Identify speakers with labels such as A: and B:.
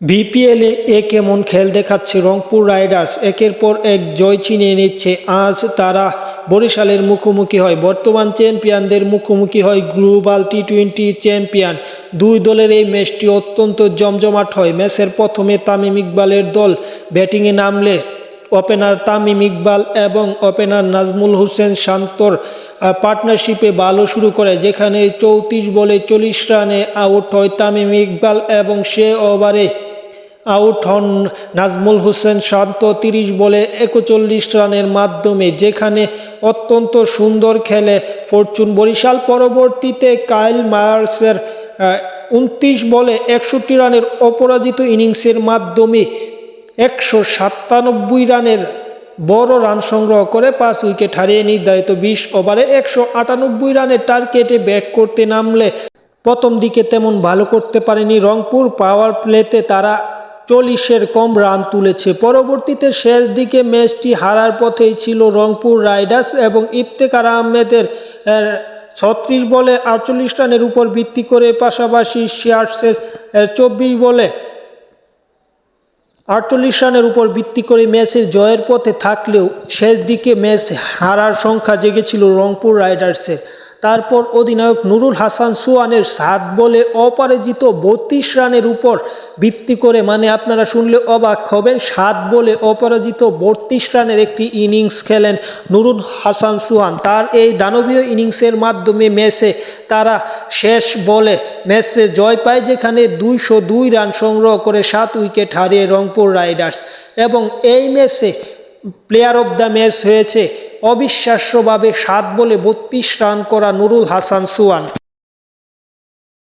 A: বিপিএলে এ কেমন খেল দেখাচ্ছে রংপুর রাইডার্স? একের পর এক জয় ছিনিয়ে নিচ্ছে। আজ তারা বরিশালের মুখোমুখি হয়। বর্তমান চ্যাম্পিয়নদের মুখোমুখি হয় গ্লোবাল টি টোয়েন্টি চ্যাম্পিয়ন। দুই দলের এই ম্যাচটি অত্যন্ত জমজমাট হয়। ম্যাচের প্রথমে তামিম ইকবালের দল ব্যাটিংয়ে নামলে ওপেনার তামিম ইকবাল এবং ওপেনার নাজমুল হোসেন শান্তর পার্টনারশিপে ভালো শুরু করে, যেখানে চৌত্রিশ বলে চল্লিশ রানে আউট হয় তামিম ইকবাল এবং সে ওভারে আউট হন। নাজমুল হোসেন শান্ত তিরিশ বলে একচল্লিশ রানের মাধ্যমে যেখানে অত্যন্ত সুন্দর খেলে ফরচুন বরিশাল। পরবর্তীতে কাইল মায়ার্সের উনত্রিশ বলে একষট্টি রানের অপরাজিত ইনিংসের মাধ্যমে একশো সাতানব্বই রানের বড় রান সংগ্রহ করে পাঁচ উইকেট হারিয়ে নির্ধারিত বিশ ওভারে একশো আটানব্বই রানের টার্গেটে ব্যাট করতে নামলে প্রথম দিকে তেমন ভালো করতে পারেনি রংপুর। পাওয়ার প্লেতে তারা চল্লিশের কম রান তুলেছে। পরবর্তীতে শেষ দিকে ম্যাচটি হারার পথেই ছিল রংপুর রাইডার্স এবং ইফতেকার আহমেদের ছত্রিশ বলে আটচল্লিশ রানের উপর ভিত্তি করে পাশাপাশি শিয়ার্সের চব্বিশ বলে আটচল্লিশ রানের উপর ভিত্তি করে ম্যাচের জয়ের পথে থাকলেও শেষ দিকে ম্যাচ হারার সংখ্যা জেগেছিল রংপুর রাইডার্সের। তারপর অধিনায়ক নুরুল হাসান সুয়ানের সাত বলে অপরাজিত বত্রিশ রানের উপর ভিত্তি করে মানে আপনারা শুনলে অবাক হবেন, সাত বলে অপরাজিত বত্রিশ রানের একটি ইনিংস খেলেন নুরুল হাসান সুহান তার এই দানবীয় ইনিংসের মাধ্যমে ম্যাচে তারা শেষ বলে ম্যাচে জয় পায়, যেখানে দুইশো দুই রান সংগ্রহ করে সাত উইকেট হারিয়ে রংপুর রাইডার্স। এবং এই ম্যাচে প্লেয়ার অব দ্য ম্যাচ হয়েছে অবিশ্বাস্যভাবে সাত বলে বত্রিশ রান করা নুরুল হাসান সুয়ান।